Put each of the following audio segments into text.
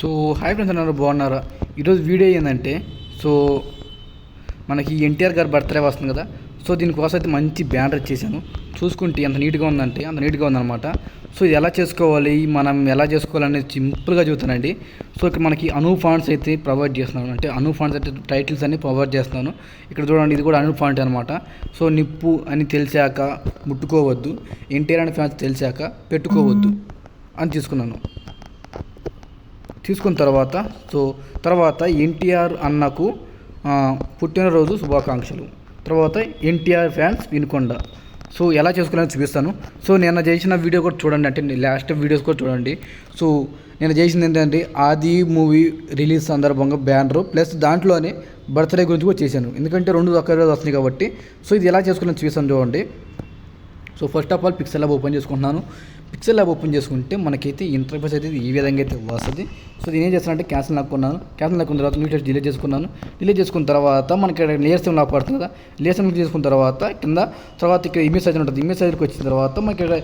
So hi friends అన్నారు బాగున్నారా? ఈరోజు వీడియో ఏంటంటే సో మనకి ఎన్టీఆర్ గారి బర్త్డే వస్తుంది కదా సో దీనికోసం అయితే మంచి బ్యానర్ ఇచ్చేసాను చూసుకుంటే ఎంత నీట్గా ఉందంటే అంత నీట్గా ఉందన్నమాట. సో ఇది ఎలా చేసుకోవాలి మనం ఎలా చేసుకోవాలనేది సింపుల్గా చూస్తానండి సో ఇక్కడ మనకి అను ఫాండ్స్ అయితే ప్రొవైడ్ చేస్తున్నాను. అంటే అను ఫాండ్స్ అయితే టైటిల్స్ అన్ని ప్రొవైడ్ చేస్తున్నాను. ఇక్కడ చూడండి ఇది కూడా అను ఫాంట్ అనమాట సో నిప్పు అని తెలిసాక ముట్టుకోవద్దు ఎన్టీఆర్ అని ఫ్యాన్స్ తెలిసాక పెట్టుకోవద్దు అని తీసుకున్నాను. తీసుకున్న తర్వాత సో తర్వాత ఎన్టీఆర్ అన్నకు పుట్టినరోజు శుభాకాంక్షలు. తర్వాత ఎన్టీఆర్ ఫ్యాన్స్ వినుకొండ. సో ఎలా చేసుకోవాలని చూపిస్తాను. సో నేను చేసిన వీడియో కూడా చూడండి అంటే లాస్ట్ వీడియోస్ కూడా చూడండి. సో నేను చేసింది ఏంటంటే ఆది మూవీ రిలీజ్ సందర్భంగా బ్యానర్ ప్లస్ దాంట్లోనే బర్త్డే గురించి కూడా చేశాను. ఎందుకంటే రెండు ఒకే రోజు వస్తున్నాయి కాబట్టి. సో ఇది ఎలా చేసుకోవాలని చూపిస్తాను చూడండి. So first of all pixel open చేసుకుంటున్నాను. పిక్సెల్ ల్యాబ్ ఓపెన్ చేసుకుంటే మనకైతే ఇంటర్ఫేస్ అయితే ఈ విధంగా అయితే వస్తుంది. సో నేను ఏం చేస్తానంటే క్యాన్సిల్ నాకున్నాను క్యాన్సిల్ నాకున్న తర్వాత న్యూ టెస్ట్ డిలీట్ చేసుకున్నాను. డిలీట్ చేసుకున్న తర్వాత మనకి లేయర్స్ ఏం లాక్ పడుతుంది కదా. లేయర్స్ క్లిక్ చేసుకున్న తర్వాత కింద తర్వాత ఇక్కడ ఇమేజ్ సైజ్ ఉంటుంది. ఇమేజ్ సైజ్కి వచ్చిన తర్వాత మనకి ఇక్కడ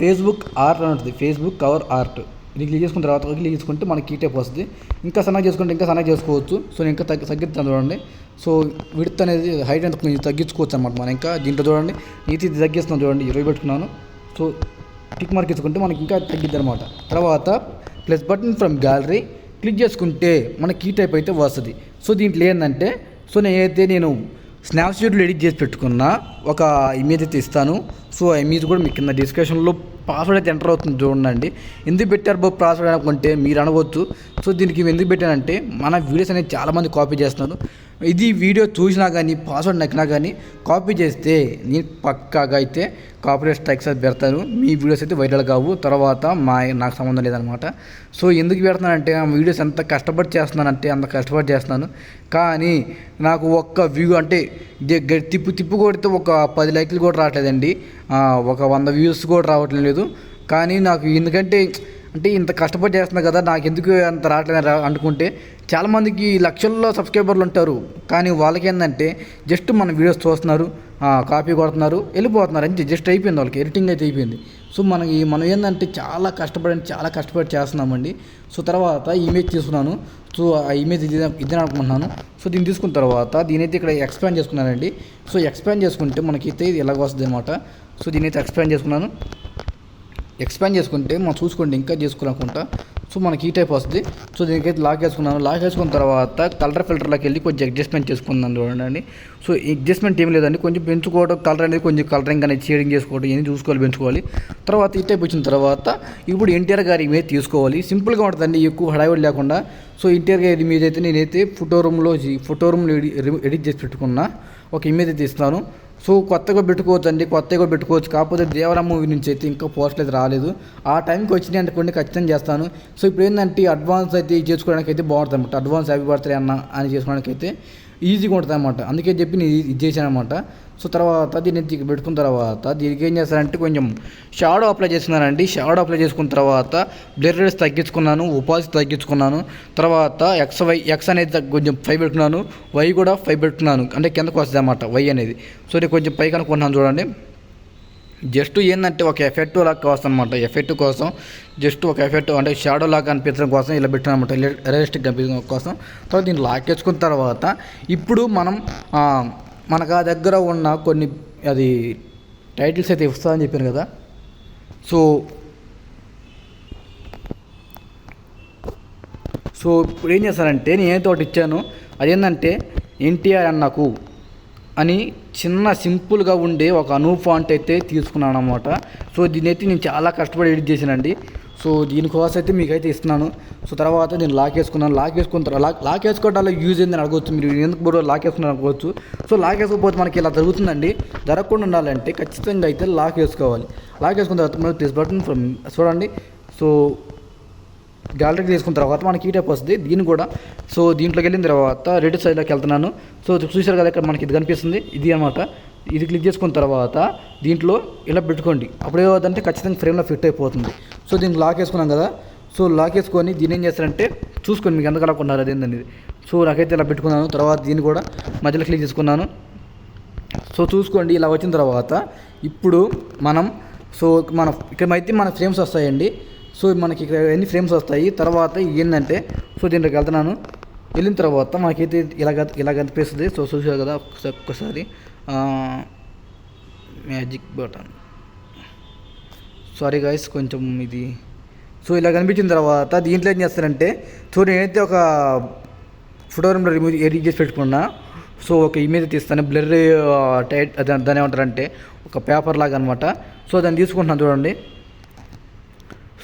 ఫేస్బుక్ ఆర్ట్ అని ఉంటుంది. ఫేస్బుక్ కవర్ ఆర్ట్ ఇది క్లిక్ చేసుకున్న తర్వాత క్లిక్ చేసుకుంటే మనకి ఈ టైప్ వస్తుంది. ఇంకా సన్నగా చేసుకుంటే ఇంకా సన్నగా చేసుకోవచ్చు. సో నేను ఇంకా తగ్గి తగ్గిస్తాను చూడండి. సో విడత్ అనేది హైట్ అంత కొంచెం తగ్గించుకోవచ్చు అనమాట మనం. ఇంకా దీంట్లో చూడండి. ఇది తగ్గిస్తున్నాను చూడండి. ఇరవై పెట్టుకున్నాను. సో టిక్ మార్క్ ఇచ్చుకుంటే మనకి ఇంకా తగ్గిద్ది అనమాట తర్వాత plus button from gallery click చేసుకుంటే మనకి ఈ టైప్ అయితే వస్తుంది. సో దీంట్లో ఏంటంటే సో నేనైతే నేను స్నాప్షాట్లో ఎడిట్ చేసి పెట్టుకున్న ఒక ఇమేజ్ అయితే ఇస్తాను. సో ఆ ఇమేజ్ కూడా మీకు కింద డిస్క్రిప్షన్లో పాస్వర్డ్ అయితే ఎంటర్ అవుతుంది చూడండి. ఎందుకు పెట్టారు బాబు పాస్వర్డ్ అనుకుంటే మీరు అనవచ్చు. సో దీనికి ఎందుకు పెట్టానంటే మన వీడియోస్ అనేది చాలామంది కాపీ చేస్తున్నారు. ఇది వీడియో చూసినా కానీ పాస్వర్డ్ నక్కినా కానీ కాపీ చేస్తే నేను పక్కాగా అయితే కాపీరేట్ స్ట్రైక్స్ అది పెడతాను మీ వీడియోస్ అయితే వైరల్ కావు. తర్వాత మా నాకు సంబంధం లేదనమాట సో ఎందుకు పెడతానంటే ఆ వీడియోస్ ఎంత కష్టపడి చేస్తున్నానంటే అంత కష్టపడి చేస్తున్నాను. కానీ నాకు ఒక్క వ్యూ అంటే దగ్గర తిప్పు తిప్పు కొడితే ఒక పది లైక్లు కూడా రావట్లేదండి. ఒక వంద వ్యూస్ కూడా రావట్లేదు. కానీ నాకు ఎందుకంటే అంటే ఇంత కష్టపడి చేస్తున్నా కదా నాకు ఎందుకు అంత రావట్లేదు అనుకుంటే చాలామందికి లక్షల్లో సబ్స్క్రైబర్లు ఉంటారు. కానీ వాళ్ళకి ఏంటంటే జస్ట్ మన వీడియోస్ చూస్తున్నారు కాపీ కొడుతున్నారు వెళ్ళిపోతున్నారు అంతే జస్ట్ అయిపోయింది వాళ్ళకి ఎడిటింగ్ అయితే అయిపోయింది. సో మనకి మనం ఏంటంటే చాలా కష్టపడి చాలా కష్టపడి చేస్తున్నామండి. సో తర్వాత ఇమేజ్ తీసుకున్నాను. సో ఆ ఇమేజ్ ఇది ఇది అనుకుంటున్నాను. సో దీన్ని తీసుకున్న తర్వాత దీనైతే ఇక్కడ ఎక్స్పాండ్ చేసుకున్నానండి. సో ఎక్స్పాండ్ చేసుకుంటే మనకైతే ఇది ఎలాగ వస్తుంది అనమాట సో దీనైతే ఎక్స్పాండ్ చేసుకున్నాను. ఎక్స్పాండ్ చేసుకుంటే మనం చూసుకోండి ఇంకా చేసుకోవాలనుకుంటా. సో మనకి ఈ టైప్ వస్తుంది. సో దీనికైతే లాక్ వేసుకున్నాను లాక్ వేసుకున్న తర్వాత కలర్ ఫిల్టర్లోకి వెళ్ళి కొంచెం అడ్జస్ట్మెంట్ చేసుకుందాం చూడండి. సో అడ్జస్ట్మెంట్ ఏం లేదండి. కొంచెం పెంచుకోవడం కలర్ అనేది కొంచెం కలరింగ్ అనేది షేడింగ్ చేసుకోవడం ఇవన్నీ చూసుకోవాలి పెంచుకోవాలి. తర్వాత ఈ టైప్ వచ్చిన తర్వాత ఇప్పుడు ఎన్టీఆర్ గారి మీద తీసుకోవాలి. సింపుల్గా ఉంటుందండి. ఎక్కువ హడావిడి లేకుండా. సో ఎన్టీఆర్ గారి మీద అయితే నేనైతే ఫోటో రూమ్లో ఫోటో రూమ్లో ఎడిట్ చేసి పెట్టుకున్నా. ఒక ఇమేజ్ అయితే ఇస్తాను సో కొత్తగా పెట్టుకోవచ్చు అండి కొత్తగా పెట్టుకోవచ్చు. కాకపోతే దేవరా మూవీ నుంచి అయితే ఇంకా పోస్టులు అయితే రాలేదు. ఆ టైంకి వచ్చినాయి అనుకోండి ఖచ్చితంగా చేస్తాను. సో ఇప్పుడు ఏంటంటే అడ్వాన్స్ అయితే ఇది చేసుకోవడానికి అయితే బాగుంటుంది అనమాట అడ్వాన్స్ హ్యాపీ బర్త్డే అన్న అని చేసుకోవడానికి అయితే ఈజీగా ఉంటుంది అనమాట అందుకే చెప్పి నేను ఇది చేశాను అనమాట సో తర్వాత దీన్ని పెట్టుకున్న తర్వాత దీనికి ఏం చేస్తానంటే కొంచెం షాడో అప్లై చేస్తున్నానండి షాడో అప్లై చేసుకున్న తర్వాత బ్లర్ రేట్స్ తగ్గించుకున్నాను ఉపాధి తగ్గించుకున్నాను. తర్వాత ఎక్స్ వై ఎక్స్ అనేది కొంచెం ఫైవ్ పెట్టుకున్నాను. వై కూడా ఫైవ్ పెట్టుకున్నాను. అంటే కిందకు వస్తుంది అన్నమాట వై అనేది. సో నేను కొంచెం పైకి అనుకున్నాను చూడండి. జస్ట్ ఏంటంటే ఒక ఎఫెక్ట్ లాగా వస్తుంది అనమాట ఎఫెక్ట్ కోసం జస్ట్ ఒక ఎఫెక్ట్ అంటే షాడో లాగా అనిపించడం కోసం ఇలా పెట్టాను అనమాట రియలిస్టిక్ కనిపించడం కోసం. తర్వాత దీన్ని లాక్కేసుకున్న తర్వాత ఇప్పుడు మనం మనకు ఆ దగ్గర ఉన్న కొన్ని అది టైటిల్స్ అయితే ఇస్తామని చెప్పాను కదా. సో సో ఇప్పుడు ఏం చేస్తానంటే ఏదో ఒకటి ఇచ్చాను అదేంటంటే ఎన్టీఆర్ అన్నకు అని చిన్న సింపుల్గా ఉండే ఒక అను ఫాంట్ అయితే తీసుకున్నాను అనమాట సో దీని అయితే నేను చాలా కష్టపడి ఎడిట్ చేశానండి. సో దీనికోసం అయితే మీకైతే ఇస్తున్నాను. సో తర్వాత నేను లాక్ వేసుకున్నాను. లాక్ వేసుకున్న తర్వాత లాక్ లాక్ వేసుకోవడం యూజ్ ఏందని అడగవచ్చు మీరు ఎందుకు బోర్డు లాక్ వేసుకున్నాను అనుకోవచ్చు సో లాక్ వేసుకోకపోతే మనకి ఇలా జరుగుతుందండి. జరగకుండా ఉండాలంటే ఖచ్చితంగా అయితే లాక్ వేసుకోవాలి. లాక్ వేసుకున్న తర్వాత మనం ప్రెస్ బటన్ ఫ్రమ్ చూడండి. సో గ్యాలరీకి తీసుకున్న తర్వాత మనకి ఈ టైప్ వస్తుంది. దీన్ని కూడా సో దీంట్లోకి వెళ్ళిన తర్వాత రెడ్ సైడ్లోకి వెళ్తున్నాను. సో చూసారు కదా ఇక్కడ మనకి ఇది కనిపిస్తుంది. ఇది అనమాట ఇది క్లిక్ చేసుకున్న తర్వాత దీంట్లో ఇలా పెట్టుకోండి. అప్పుడు ఏమవుతుందంటే ఖచ్చితంగా ఫ్రేమ్లో ఫిట్ అయిపోతుంది. సో దీనికి లాక్ వేసుకున్నాం కదా. సో లాక్ వేసుకొని దీన్ని ఏం చేస్తారంటే చూసుకోండి మీకు ఎంత కలగకుండా అదేందనేది. సో నాకైతే ఇలా పెట్టుకున్నాను. తర్వాత దీన్ని కూడా మధ్యలో క్లిక్ చేసుకున్నాను. సో చూసుకోండి ఇలా వచ్చిన తర్వాత ఇప్పుడు మనం సో మన ఇక్కడ అయితే మన ఫ్రేమ్స్ వస్తాయండి. సో మనకి ఇక్కడ ఎన్ని ఫ్రేమ్స్ వస్తాయి? తర్వాత ఏంటంటే సో దీంట్లోకి వెళ్తున్నాను. వెళ్ళిన తర్వాత మనకైతే ఇలా కన్- ఇలా కనిపిస్తుంది సో చూసారు కదా ఒక్కసారి. Magic button. సారీ గాయస్ కొంచెం ఇది. సో ఇలా కనిపించిన తర్వాత దీంట్లో ఏం చేస్తారంటే సో నేనైతే ఒక ఫోటో రూమ్లో రిమూవ్ ఎడిట్ చేసి పెట్టుకున్నా. సో ఒక ఇమేజ్ తీస్తాను. బ్లర్ టైట్ దాని ఏమంటారంటే ఒక పేపర్ లాగా అనమాట సో దాన్ని తీసుకుంటున్నాను చూడండి.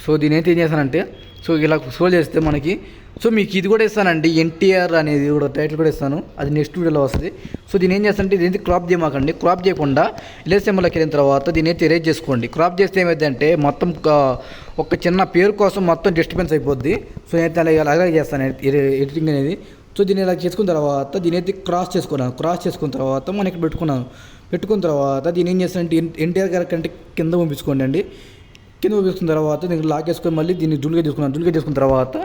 సో దీని అయితే ఏం చేస్తానంటే సో ఇలా స్క్రోల్ చేస్తే మనకి సో మీకు ఇది కూడా ఇస్తానండి ఎన్టీఆర్ అనేది కూడా టైటిల్ కూడా ఇస్తాను. అది నెక్స్ట్ వీడియోలో వస్తుంది. సో దీని ఏం చేస్తానంటే దీని క్రాప్ చేయమాకండి. క్రాప్ చేయకుండా లేస్ సింబల్కి వెళ్ళిన తర్వాత దీని అయితే ఎరేజ్ చేసుకోండి. క్రాప్ చేస్తే ఏమైందంటే మొత్తం ఒక చిన్న పేరు కోసం మొత్తం డిస్టర్బెన్స్ అయిపోద్ది. సో నేనైతే అలా అలాగే చేస్తాను ఎడిటింగ్ అనేది. సో దీన్ని ఇలా చేసుకున్న తర్వాత దీని అయితే క్రాస్ చేసుకున్నాను. క్రాస్ చేసుకున్న తర్వాత మనం ఇక్కడ పెట్టుకున్నాను. పెట్టుకున్న తర్వాత దీని ఏం చేస్తానంటే ఎన్టీఆర్ గారి కంటే కింద పంపించుకోండి అండి. కింద తీసుకున్న తర్వాత దీనికి లాక్ చేసుకొని మళ్ళీ దీన్ని జులుగా తీసుకున్నాను. జులుగా తీసుకున్న తర్వాత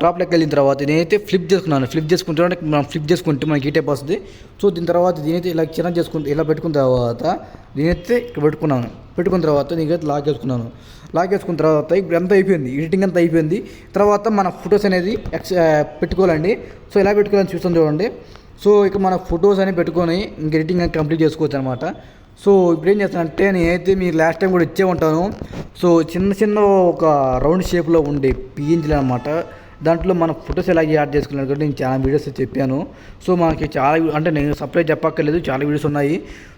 క్రాప్ లెక్క వెళ్ళిన తర్వాత నేనైతే ఫ్లిప్ చేసుకున్నాను. ఫ్లిప్ చేసుకుంటే మనం ఫ్లిప్ చేసుకుంటే మనకి ఈ టైప్ వస్తుంది. సో దీని తర్వాత దీనైతే ఇలా చిన్న చేసుకుని ఇలా పెట్టుకున్న తర్వాత నేనైతే ఇక్కడ పెట్టుకున్నాను. పెట్టుకున్న తర్వాత నేనైతే లాక్ చేసుకున్నాను. లాక్ చేసుకున్న తర్వాత ఇప్పుడు ఎంత అయిపోయింది. ఎడిటింగ్ అంతా అయిపోయింది. తర్వాత మన ఫొటోస్ అనేది ఎక్స్ పెట్టుకోవాలండి. సో ఎలా పెట్టుకోవాలని చూస్తాను చూడండి. సో ఇక మన ఫొటోస్ అని పెట్టుకొని ఇంక ఎడిటింగ్ కంప్లీట్ చేసుకోవచ్చు అనమాట సో ఇప్పుడు ఏం చేస్తానంటే నేనైతే మీకు లాస్ట్ టైం కూడా ఇచ్చే ఉంటాను. సో చిన్న చిన్న ఒక రౌండ్ షేప్లో ఉండే పిఎన్జీలు అనమాట దాంట్లో మన ఫొటోస్ ఎలా యాడ్ చేసుకున్నాను కూడా నేను చాలా వీడియోస్ చెప్పాను. సో మనకి చాలా అంటే నేను సపరేట్ చెప్పక్కర్లేదు చాలా వీడియోస్ ఉన్నాయి.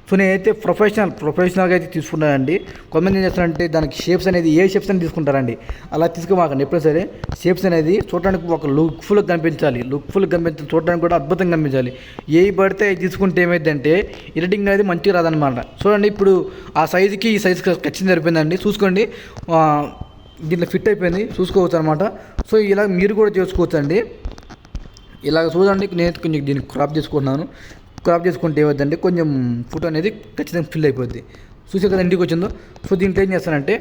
సో నేనైతే ప్రొఫెషనల్ ప్రొఫెషనల్గా అయితే తీసుకున్నానండి. కొంతమంది ఏం చేస్తారంటే దానికి షేప్స్ అనేది ఏ షేప్స్ అని తీసుకుంటారండి. అలా తీసుకోమాకండి. ఎప్పుడైనా సరే షేప్స్ అనేది చూడడానికి ఒక లుక్ఫుల్గా కనిపించాలి. లుక్ఫుల్గా కనిపించాలి. చూడడానికి కూడా అద్భుతంగా కనిపించాలి. ఏ పడితే తీసుకుంటే ఏమైందంటే ఎడిటింగ్ అనేది మంచిగా రాదనమాట చూడండి ఇప్పుడు ఆ సైజుకి ఈ సైజుకి ఖచ్చితంగా సరిపోయిందండి. చూసుకోండి. దీంట్లో ఫిట్ అయిపోయింది చూసుకోవచ్చు అనమాట సో ఇలా మీరు కూడా చేసుకోవచ్చు అండి ఇలాగ చూడండి నేను కొంచెం దీన్ని క్రాప్ చేసుకుంటున్నాను. క్రాప్ చేసుకుంటే ఏమవుతుందంటే కొంచెం ఫోటో అనేది ఖచ్చితంగా ఫిల్ అయిపోద్ది. చూసే కదా ఇంటికి వచ్చిందో. సో దీంట్లో ఏం చేస్తానంటే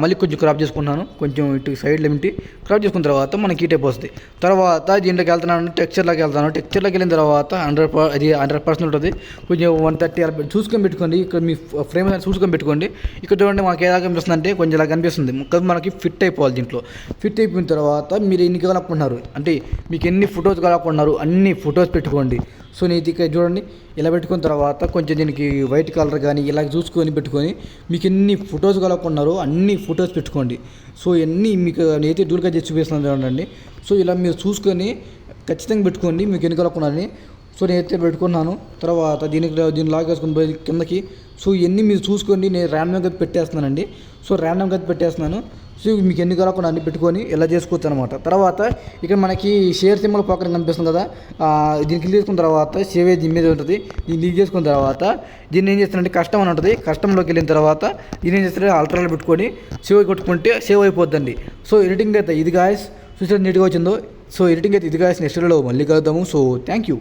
మళ్ళీ కొంచెం క్రాప్ చేసుకున్నాను కొంచెం ఇటు సైడ్లో ఇంటి క్రాప్ చేసుకున్న తర్వాత మనకి ఈ టైప్ వస్తుంది. తర్వాత దీంట్లోకి వెళ్తున్నాను టెక్చర్లోకి వెళ్తాను టెక్చర్లోకి వెళ్ళిన తర్వాత హండ్రెడ్ అది హండ్రెడ్ పర్సెంట్ ఉంటుంది. కొంచెం వన్ థర్టీ అలా చూసుకొని పెట్టుకోండి. ఇక్కడ మీ ఫ్రేమ్ అనేది చూసుకొని పెట్టుకోండి. ఇక్కడ చూడండి మాకు ఎలా కనిపిస్తుంది అంటే కొంచెం ఇలా కనిపిస్తుంది. కాదు మనకి ఫిట్ అయిపోవాలి దీంట్లో. ఫిట్ అయిపోయిన తర్వాత మీరు ఎన్ని కావాలనుకుంటున్నారు అంటే మీకు ఎన్ని ఫొటోస్ కావాలనుకుంటున్నారు అన్ని ఫొటోస్ పెట్టుకోండి. సో నేను ఇక్కడ చూడండి. ఇలా పెట్టుకున్న తర్వాత కొంచెం దీనికి వైట్ కలర్ కానీ ఇలా చూసుకొని పెట్టుకొని మీకు ఎన్ని ఫొటోస్ కావాలనుకుంటున్నారో అన్ని ఫొటోస్ పెట్టుకోండి. సో ఇవన్నీ మీకు నేనైతే డూల్గా చేసి చూపిస్తున్నాను చూడండి. సో ఇలా మీరు చూసుకొని ఖచ్చితంగా పెట్టుకోండి. మీకు ఎన్ని కావాలనుకున్నారని సో నేనైతే పెట్టుకున్నాను. తర్వాత దీనికి దీన్ని లాగేసుకుని పోయి కిందకి. సో ఇవన్నీ మీరు చూసుకోండి. నేను ర్యాండమ్గా పెట్టేస్తున్నానండి. సో ర్యాండమ్గా పెట్టేస్తున్నాను. సో మీకు ఎన్ని కాకుండా అన్ని పెట్టుకొని ఇలా చేసుకోవచ్చు అనమాట తర్వాత ఇక్కడ మనకి షేర్ సింబల్ పక్కన కనిపిస్తుంది కదా దీన్ని క్లిక్ చేసుకున్న తర్వాత సేవ్ దీని మీద ఉంటుంది. దీన్ని క్లిక్ చేసుకున్న తర్వాత దీన్ని ఏం చేస్తారంటే కష్టం అని ఉంటుంది. కష్టంలోకి వెళ్ళిన తర్వాత దీన్ని ఏం చేస్తారంటే అల్ట్రాలో పెట్టుకొని సేవ్ కొట్టుకుంటే సేవ్ అయిపోద్దండి. సో ఎడిటింగ్ అయితే ఇది గాయస్ చూసారు నీట్గా వచ్చిందో. సో ఎడిటింగ్ అయితే ఇది గాయస్ నెక్స్ట్ వీడియోలో మళ్ళీ కలుద్దాము. So thank you